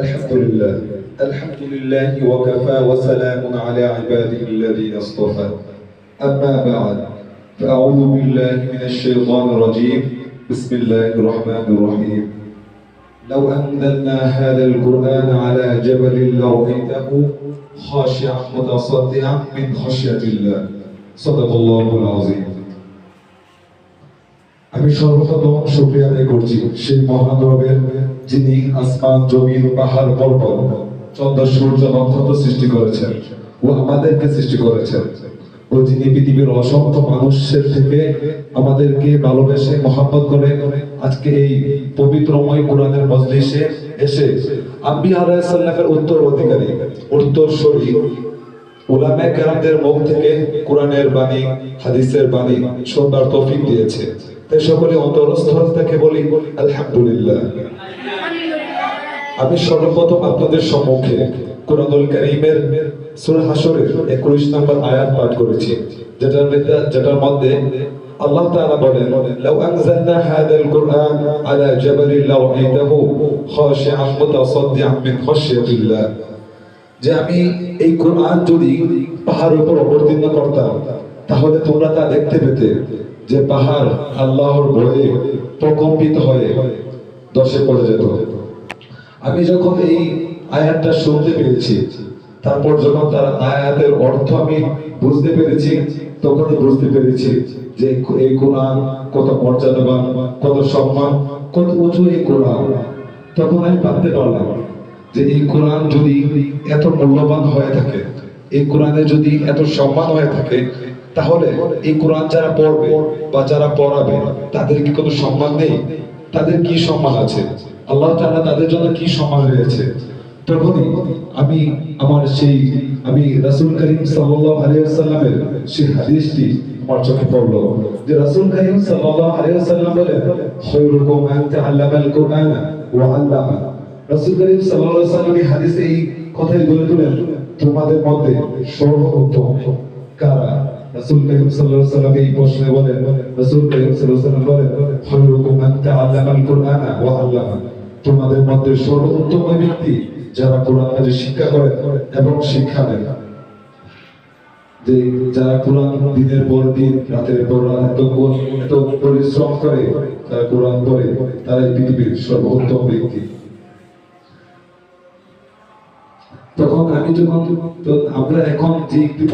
الحمد لله الحمد لله وكفى وسلام على عباده الذين اصطفى. أما بعد فأعوذ بالله من الشيطان الرجيم. بسم الله الرحمن الرحيم. لو أنزلنا هذا القرآن على جبل لرأيته خاشعا متصدعا من خشية الله. صدق الله العظيم. আমি সর্বপ্রথম শুক্রিয়া আদায় করছি সেই মহান রবের, যিনি আসমান, জমিন পাহাড় পর্বত, চন্দ্র, সূর্য নক্ষত্র সৃষ্টি করেছেন ও আমাদেরকে সৃষ্টি করেছেন। ও যিনি পৃথিবীর অসংখ্য মানুষের থেকে আমাদেরকে ভালোবেসে করে আজকে এই পবিত্রময় কোরআনের মজলিসে এসে আম্বি আলাইসাল্লামের উত্তর অধিকারী, উত্তর শরীর ওলামে কেরামদের মুখ থেকে কোরআনের বাণী, হাদিসের বাণী শুনবার তৌফিক দিয়েছে। তাই সকলে অন্তরস্থল থেকে বলি, আলহামদুলিল্লাহ। আমি সর্বপ্রথম আপনাদের সম্মুখে কারীমের সূরা হাসরের 21 নম্বর আয়াত পাঠ করেছি, যেটার মধ্যে যেটার মধ্যে আল্লাহ তাআলা বলেন, লাউ আনজালনা হাদাল কুরআন আলা মুতাসাদ্দিআন মিন খাশিয়াতিল্লাহ। যে আমি এই কোরআন যদি পাহাড়ের উপর অবতীর্ণ করতাম, তাহলে তোমরা তা দেখতে পেতে। যে পাহাড় আল্লাহর ভয়ে প্রকম্পিত হয়ে দশে পড়ে যেত। আমি যখন এই আয়াতটা শুনতে পেরেছি তারপর যখন তার আয়াতের অর্থ আমি বুঝতে পেরেছি, তখনই বুঝতে পেরেছি যে এই কোরআন কত মর্যাদাবান, কত সম্মান, কত উঁচু এই কোরআন। তখন আমি ভাবতে পারলাম যে এই কোরআন যদি এত মূল্যবান হয়ে থাকে, এই কোরআনে যদি এত সম্মান হয়ে থাকে তাহলে এই কোরআন যারা পড়বে বা যারা পড়াবে, তাদের কি কোনো সম্মান নেই? তাদের কি সম্মান আছে? আল্লাহ তাআলা তাদের জন্য কি সম্মান রয়েছে? তখনই আমি আমার সেই, আমি রাসূল করিম সাল্লাল্লাহু সেই হাদিসটি আমার চোখে পড়ল যে রাসূল করিম সাল্লাল্লাহু বলেন রাসূল করিম এই হাদিসে এই কথাই বলে তোমাদের মধ্যে সর্বোত্তম কারা? রাসূল করিম সাল্লাল্লাহু আলাইহি ওয়াসাল্লাম এই প্রশ্নে বলেন, রাসূল করিম সাল্লাল্লাহু আলাইহি বলেন খায়রুকুম মান তাআল্লামাল কুরআনা ওয়া আল্লামা তোমাদের মধ্যে সর্বোত্তম ব্যক্তি যারা কোরআন হাদিস শিক্ষা করে এবং শিক্ষা দেয় যে যারা কোরআন দিনের পর দিন, রাতের পর রাত এত পর- এত পরিশ্রম করে তারা কোরআন পড়ে তারাই পৃথিবীর সর্বোত্তম ব্যক্তি। তখন আমি যখন আমরা এখন যে একটি